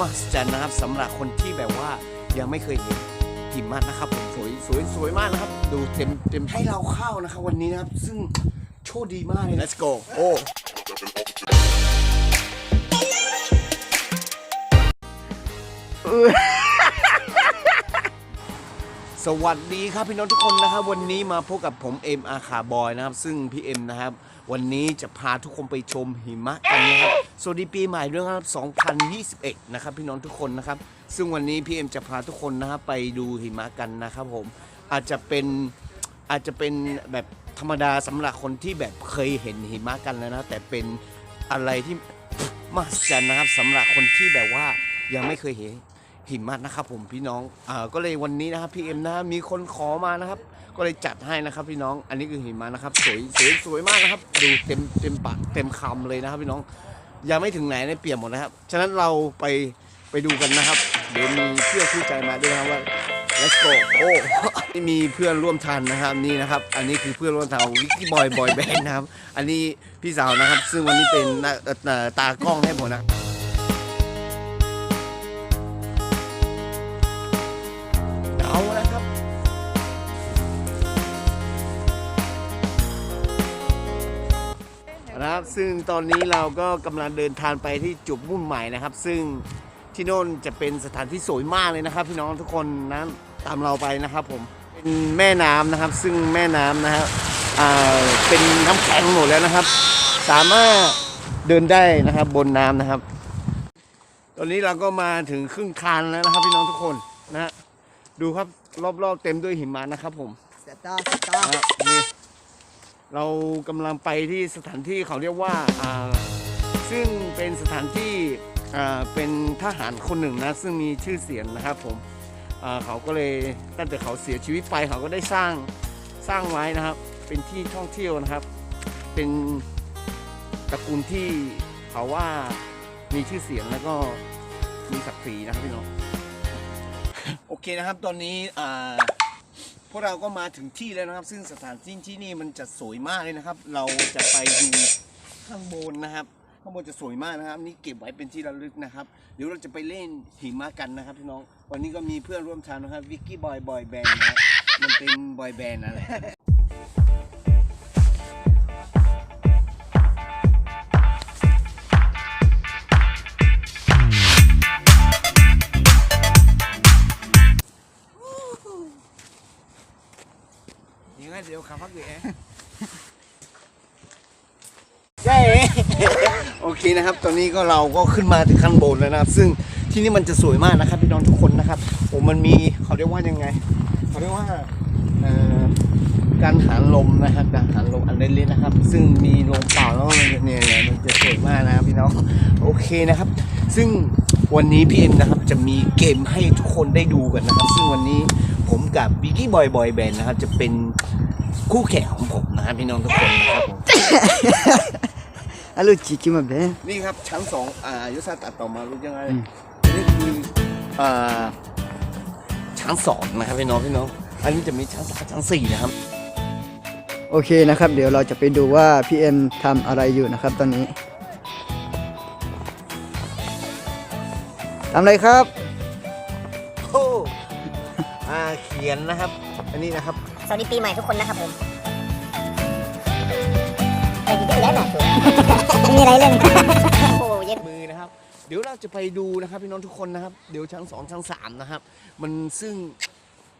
มหัศจรรย์นะครับสำหรับคนที่แบบว่ายังไม่เคยเห็นหิมะนะครับผมสวยสวยสวยมากนะครับ ดูเต็มเต็มให้เราเข้านะครับวันนี้นะครับ ซึ่งโชคดีมากเลย let's go โอ้สวัสดีครับพี่น้องทุกคนนะครับ วันนี้มาพบกับผมเอ็มอาคาบอยนะครับ ซึ่งพี่เอ็มนะครับ วันนี้จะพาทุกคนไปชมหิมะกันนะครับ สวัสดีปีใหม่ด้วยครับ 2021 นะครับพี่น้องทุกคนนะครับ ซึ่งวันนี้พี่เอ็มจะพาทุกคนนะครับไปดูหิมะกันนะครับผม อาจจะเป็นอาจจะเป็นแบบธรรมดาสำหรับคนที่แบบเคยเห็นหิมะกันแล้วนะ แต่เป็นอะไรที่มหัศจรรย์นะครับสำหรับคนที่แบบว่ายังไม่เคยเห็น หิมะนะครับผมพี่น้องอ่าก็เลยวันนี้นะครับพี่เอ็มนะมีคนขอมานะครับ ก็เลยจัดให้นะครับพี่น้อง อันนี้คือหิมะนะครับ สวยสวยสวยมากนะครับ ดูเต็มเต็มปากเต็มคำเลยนะครับพี่น้องยังไม่ถึงไหนเนี่ยเปลี่ยนหมดนะครับ ฉะนั้นเราไปไปดูกันนะครับ เดี๋ยวมีเพื่อนคู่ใจมาด้วยนะครับว่า let's go โอ้นี่มีเพื่อนร่วมทันนะครับนี่นะครับ อันนี้คือเพื่อนร่วมทันวิกกี้บอยบอยแบนด์นะครับ อันนี้พี่สาวนะครับ ซึ่งวันนี้เป็นตากล้องให้ผมนะ ซึ่งตอนนี้เราก็กำลังเดินทางไปที่จุดมุ่งหมายนะครับ ซึ่งที่โน่นจะเป็นสถานที่สวยมากเลยนะครับ พี่น้องทุกคนนะตามเราไปนะครับผมเป็นแม่น้ำนะครับ ซึ่งแม่น้ำนะครับอ่าเป็นน้ำแข็งหมดแล้วนะครับ สามารถเดินได้นะครับบนน้ำนะครับ ตอนนี้เราก็มาถึงครึ่งคานแล้วนะครับ พี่น้องทุกคนนะฮะดูครับรอบๆเต็มด้วยหิมะนะครับ ผมเสียตาเสียตานะฮะนี่ เรากำลังไปที่สถานที่เขาเรียกว่าอ่าซึ่งเป็นสถานที่อ่าเป็นทหารคนหนึ่งนะ ซึ่งมีชื่อเสียงนะครับผมอ่าเขาก็เลยตั้งแต่เขาเสียชีวิตไปเขาก็ได้สร้างสร้างไว้นะครับ เป็นที่ท่องเที่ยวนะครับ เป็นตระกูลที่เขาว่ามีชื่อเสียงแล้วก็มีศักดิ์ศรีนะครับพี่น้อง โอเคนะครับ ตอนนี้อ่า วกเราก็มาถึงที่แล้วนะครับ ซึ่งสถานที่ที่นี่มันจะสวยมากเลยนะครับ เราจะไปดูข้างบนนะครับข้างบนจะสวยมากนะครับนี่เก็บไว้เป็นที่ระลึกนะครับ เดี๋ยวเราจะไปเล่นหิมะกันนะครับพี่น้องวันนี้ก็มีเพื่อนร่วมทางนะครับวิกกี้บอยบอยแบนด์นะครับมันเป็นบอยแบนด์อะไร ขับพักเองใช่โอเคนะครับ ตอนนี้ก็เราก็ขึ้นมาถึงขั้นบนแล้วนะครับ ซึ่งที่นี่มันจะสวยมากนะครับพี่น้องทุกคนนะครับผมมันมีเขาเรียกว่ายังไง เขาเรียกว่าเอ่อการหาลมนะครับการหาลมอันเล็กๆนะครับ ซึ่งมีลมเปล่าแล้วเนี่ยเนี่ยเนี่ยมันจะสวยมากนะครับพี่น้องโอเคนะครับ ซึ่งวันนี้พี่เอ็มนะครับจะมีเกมให้ทุกคนได้ดูกันนะครับ ซึ่งวันนี้ผมกับบิกกี้บอยบอยแบนด์นะครับจะเป็น คู่แข่งของผมนะครับพี่น้องทุกคนนะครับผมอะลูจิจิมาเบนนี่ครับชั้นสองอ่ายุทธศาสตร์ตัดต่อมารู้ยังไงอืม นี่คืออ่าชั้นสองนะครับพี่น้องพี่น้องอันนี้จะมีชั้นสามชั้นสี่นะครับ โอเคนะครับ เดี๋ยวเราจะไปดูว่าพี่เอ็มทำอะไรอยู่นะครับ ตอนนี้ทำอะไรครับ โอ้อ่าเขียนนะครับ อันนี้นะครับ สวัสดีปีใหม่ทุกคนนะครับผมไปดีได้แล้วนะคือมีอะไรเล่นโอ้เย็นมือนะครับ เดี๋ยวเราจะไปดูนะครับพี่น้องทุกคนนะครับ เดี๋ยวชั้นสองชั้นสามนะครับ มันซึ่ง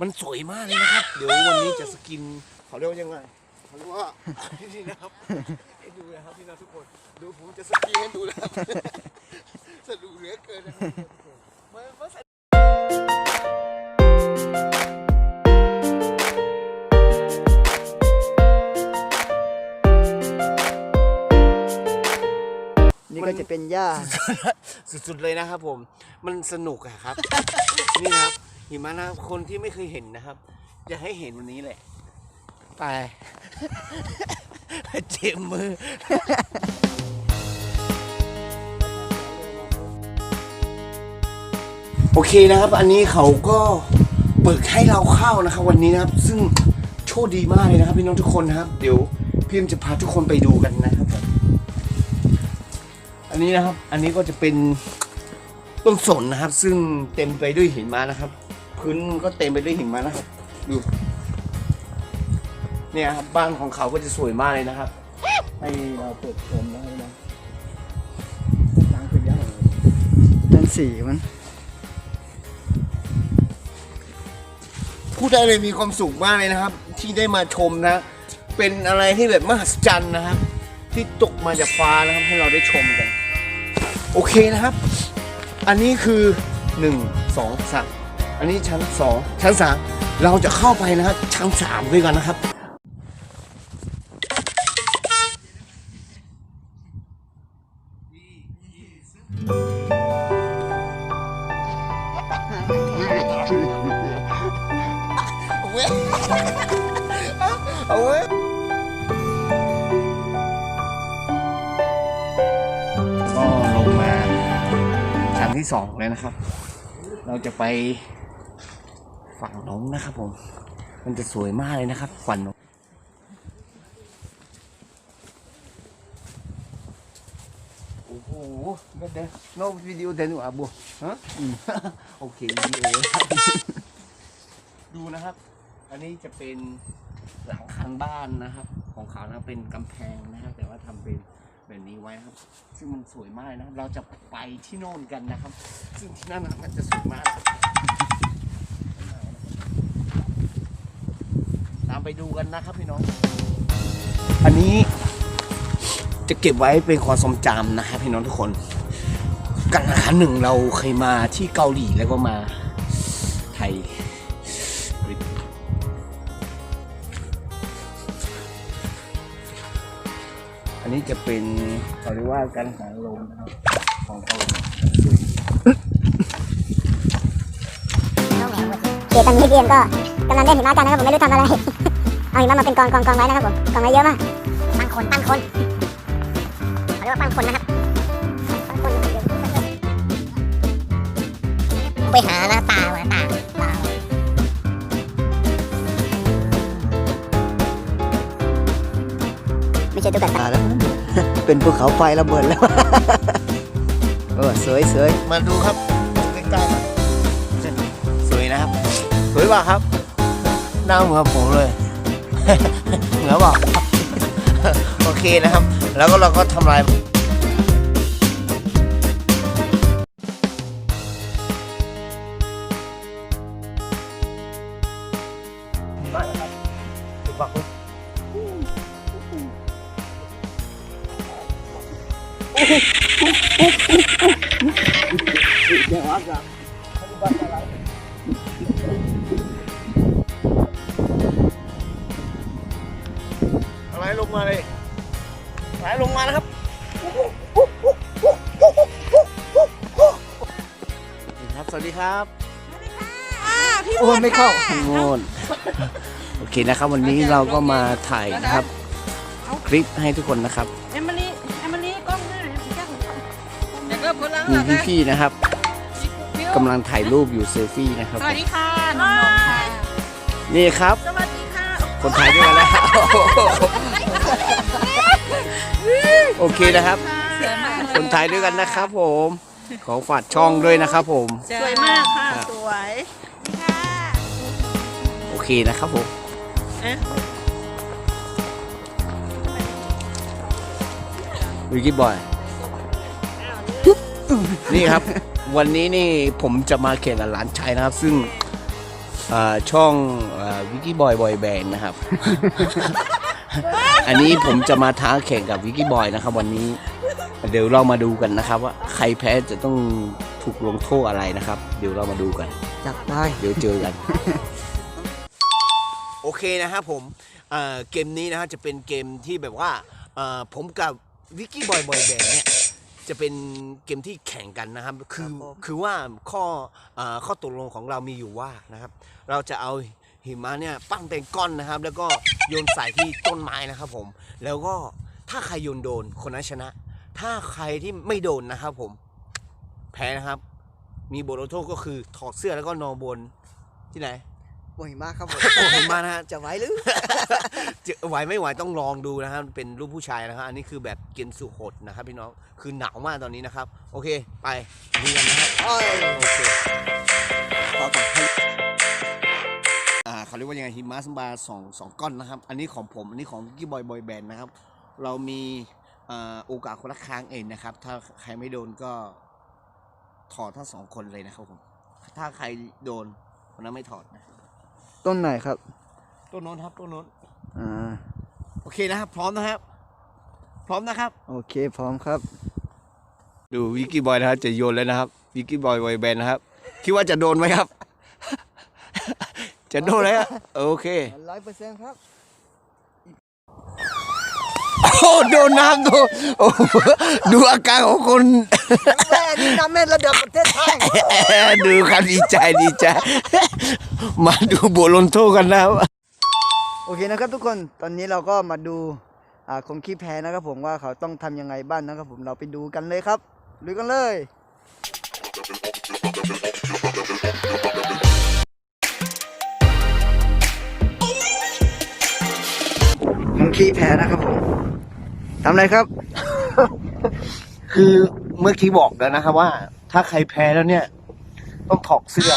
มันสวยมากเลยนะครับ เดี๋ยววันนี้จะสกินเขาเรียกว่ายังไงเขาเรียกว่านี่นะครับให้ดูนะครับพี่น้องทุกคนดูผมจะสกินให้ดูนะครับสนุกเหลือเกินนะครับ จะเป็นหญ้า สุดๆเลยนะครับผม มันสนุกอะครับ นี่ครับหิมะนะครับคนที่ไม่เคยเห็นนะครับ จะให้เห็นวันนี้แหละ ไป เจ็บมือ โอเคนะครับ อันนี้เขาก็เปิดให้เราเข้านะครับ วันนี้นะครับ ซึ่งโชคดีมากเลยนะครับพี่น้องทุกคนนะครับ เดี๋ยวพี่เอ็มจะพาทุกคนไปดูกันนะครับผมอั นนี้นะครับ อันนี้ก็จะเป็นต้นสนนะครับ ซึ่งเต็มไปด้วยหินมานะครับ พื้นก็เต็มไปด้วยหินมานะครับ ดูเนี่ยครับบ้านของเขาก็จะสวยมากเลยนะครับ ให้เราเปิดชมนะครับนะล้างเป็นยังไงนั่นสีมัน พูดได้เลยมีความสุขมากเลยนะครับ ที่ได้มาชมนะ เป็นอะไรที่แบบมหัศจรรย์นะครับ ที่ตกมาจากฟ้านะครับให้เราได้ชมกัน โอเคนะครับ อันนี้คือ 1 2 3 อันนี้ชั้น 2 ชั้น 3 เราจะเข้าไปนะครับชั้น 3 ด้วยกันนะครับ ที่สองเลยนะครับ เราจะไปฝั่งน้องนะครับผม มันจะสวยมากเลยนะครับฝั่งน้องโอ้โหเดี๋ยวเดี๋ยวโน้วิดีโอเดนวะบัวฮะโอเควิดีโอดูนะครับ อันนี้จะเป็นหลังคาบ้านนะครับ ของเขานะเป็นกำแพงนะครับ แต่ว่าทำเป็น แบบนี้ไว้ครับ ซึ่งมันสวยมากนะครับ เราจะไปที่โน่นกันนะครับ ซึ่งที่นั่นนะมันจะสวยมาก ตามไปดูกันนะครับพี่น้อง อันนี้จะเก็บไว้เป็นความทรงจำนะครับพี่น้องทุกคน กันครั้งหนึ่งเราเคยมาที่เกาหลีแล้วก็มา นนี้จะเป็นเขาเรียกว่าการหางลมนะครับของเขาเดี๋ยวตอนนี้พี่เอ็มก็กำลังเล่นหิมะกันนะครับผมไม่รู้ทำอะไร เอาหิมะมาเป็นกองกองกองไว้นะครับผมกองไว้เยอะมากปั้นคนปั้นคนเขาเรียกว่าปั้นคนนะครับปั้นคนไปหาหน้าตาหาตาตาไม่ใช่ตุ๊กตาตาแล้ว เป็นภูเขาไฟระเบิดแล้ว เออสวยสวยมาดูครับใกล้ๆครับสวยนะครับ สวยป่ะครับหน้าเหมือนผมเลย เหมือนเปล่าโอเคนะครับ แล้วก็เราก็ทำลาย อะไรลงมาเลยไหลลงมานะครับครับ สวัสดีครับโอ้ไม่เข้าโง่นโอเคนะครับ วันนี้เราก็มาถ่ายนะครับ คลิปให้ทุกคนนะครับ มีนะพี่ๆนะครับฟิวกำลังถ่ายรูปอยู่เซลฟี่นะครับ สวัสดีค่ะน้องๆค่ะ นี่ครับ สวัสดีค่ะคนไทยด้วยกันแล้วโอเคนะครับสวยมากคนไทยด้วยกันนะครับ ผม ขอฝากช่องด้วยนะครับ ผม สวยมากค่ะ ครับ สวยโอเคนะครับผม เอ๊ะวิกกี้บอย นี่ครับ วันนี้นี่ผมจะมาแข่งกับหลานชายนะครับ ซึ่งอ่าช่องวิกกี้บอยบอยแบนด์นะครับ อันนี้ผมจะมาท้าแข่งกับวิกกี้บอยนะครับ วันนี้ เดี๋ยวเรามาดูกันนะครับ ว่าใครแพ้จะต้องถูกลงโทษอะไรนะครับ เดี๋ยวเรามาดูกัน จัดไปเดี๋ยวเจอกัน โอเคนะครับผมเอ่อเกมนี้นะฮะจะเป็นเกมที่แบบว่าเอ่อผมกับวิกกี้บอยบอยแบนเนี่ย จะเป็นเกมที่แข่งกันนะครับ คือคือว่าข้อเอ่อข้อตกลงของเรามีอยู่ว่านะครับ เราจะเอาหิมะเนี่ยปั้งเป็นก้อนนะครับ แล้วก็โยนใส่ที่ต้นไม้นะครับผม แล้วก็ถ้าใครโยนโดนคนนั้นชนะ ถ้าใครที่ไม่โดนนะครับผม แพ้นะครับ มีบทลงโทษก็คือถอดเสื้อแล้วก็นอนบนที่ไหน โอ้ยมากครับผมโอ้เห็นมานะฮะจะไหวหรือจะไหวไม่ไหวต้องลองดูนะครับเป็นรูปผู้ชายนะครับอันนี้คือแบบเกณฑ์สุโหดนะครับพี่น้องคือหนาวมากตอนนี้นะครับ โอเคไปดูกันนะครับโอเคขอต่อให้อ่าเขาเรียกว่ายังไงหิมะสบาสองสองก้อนนะครับ อันนี้ของผมอันนี้ของกี้บอยบอยแบนด์นะครับ เรามีอ่าโอกาสคนละครั้งเองนะครับ ถ้าใครไม่โดนก็ถอดทั้งสองคนเลยนะครับผมถ้าใครโดนคนนั้นไม่ถอดนะ ต้นไหนครับ ต้นโน้นครับต้นโน้นอ่าโอเคนะครับ พร้อมนะครับ พร้อมนะครับ โอเคพร้อมครับ ดูวิกกี้บอยนะครับจะโยนแล้วนะครับวิกกี้บอยบอยแบนด์นะครับ คิดว่าจะโดนไหมครับ จะโดนแล้วโอเคร้อยเปอร์เซ็นต์ครับโอ้โดนน้ำดูโอ้ดูอาการของคนแม่นี่น้ำแม่ระดับประเทศไทยดูครับดีใจดีใจ มาดูบทลงโทษกันนะครับโอเคนะครับทุกคนตอนนี้เราก็มาดูอ่าคนขี้แพ้นะครับผมว่าเขาต้องทำยังไงบ้างนะครับผมเราไปดูกันเลยครับลุยกันเลยคนขี้แพ้นะครับผมทำอะไรครับ คือเมื่อกี้บอกแล้วนะครับว่า ถ้าใครแพ้แล้วเนี่ย ต้องถอดเสื้อ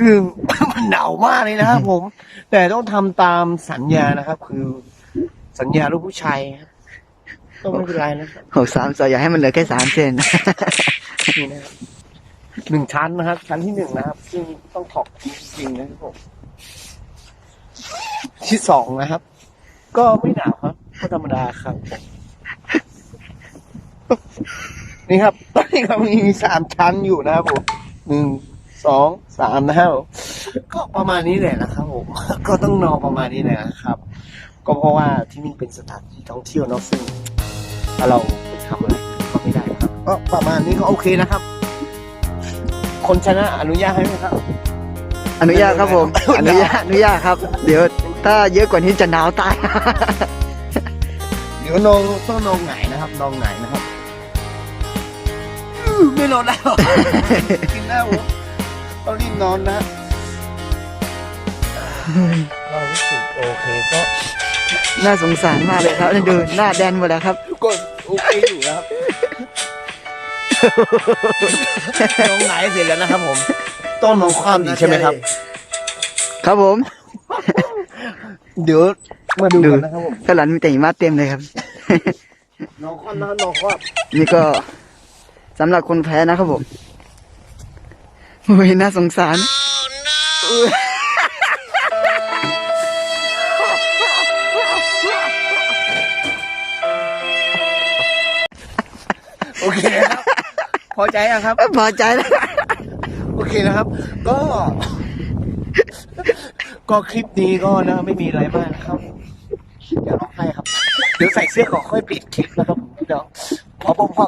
ซึ่งมันหนาวมากเลยนะครับผม แต่ต้องทำตามสัญญานะครับ คือสัญญาลูกผู้ชายครับต้องไม่เป็นไรนะครับหกสามสอยอย่าให้มันเหลือแค่สามเซน นี่นะครับหนึ่งชั้นนะครับ ชั้นที่หนึ่งนะครับ ซึ่งต้องถอดจริงๆนะครับผมที่สองนะครับ ก็ไม่หนาวครับก็ธรรมดาครับนี่ครับตอนนี้เรามีสามชั้นอยู่นะครับผมหนึ่ง สองสามนะครับก็ประมาณนี้แหละนะครับผมก็ต้องนอนประมาณนี้แหละนะครับ ก็เพราะว่าที่นี่เป็นสถานที่ท่องเที่ยวเนาะซึ่งถ้าเราไปทำอะไรก็ไม่ได้นะครับก็ประมาณนี้ก็โอเคนะครับ คนชนะอนุญาตให้ไหมครับ อนุญาตครับผม อนุญาตอนุญาตครับ เดี๋ยวถ้าเยอะกว่านี้จะหนาวตาย เดี๋ยวนองต้องนองไหนนะครับนองไหนนะครับอื้อไม่นอนแล้วกินแล้ว ต้องรีบนอนนะก็รู้สึกโอเคก็น่าสงสารมากเลยครับดูหน้าแดนหมดแล้วครับก็โอเคอยู่นะครับนองไหนเสร็จแล้วนะครับผมต้องนองความดีใช่ไหมครับ ครับผม เดี๋ยวมาดูกันนะครับผมข้างหลังมีแต่หิมะเต็มเลยครับนองความนะครับนองความนี่ก็สำหรับคนแพ้นะครับผม โอ้ยน่าสงสารโอเคครับพอใจยังครับ พอใจแล้ว โอเคนะครับ ก็ ก็คลิปนี้ก็นะไม่มีอะไรมากนะครับอย่าร้องไห้ครับ เดี๋ยวใส่เสื้อก่อนค่อยปิดคลิปนะครับเดี๋ยวพอผมพอ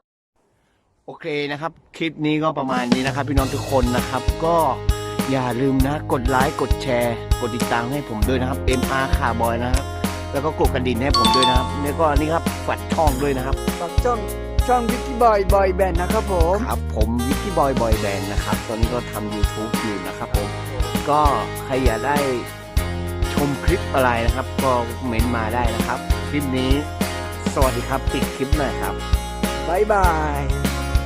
โอเคนะครับ คลิปนี้ก็ประมาณนี้นะครับ พี่น้องทุกคนนะครับ ก็อย่าลืมนะ กดไลค์กดแชร์ กดติดตามให้ผมด้วยนะครับ MR คาร์บอยนะครับ แล้วก็กดกระดิ่งให้ผมด้วยนะครับแล้วก็อันนี้ครับฝัดช่องด้วยนะครับ ฝากช่องช่องวิกกี้บอยบอยแบนด์นะครับผม ครับผมวิกกี้บอยบอยแบนด์นะครับ ตอนนี้ก็ทำ YouTube อยู่นะครับผม ก็ใครอยากได้ชมคลิปอะไรนะครับ ก็เมนต์มาได้นะครับ คลิปนี้ สวัสดีครับ ปิดคลิปหน่อยครับบายบาย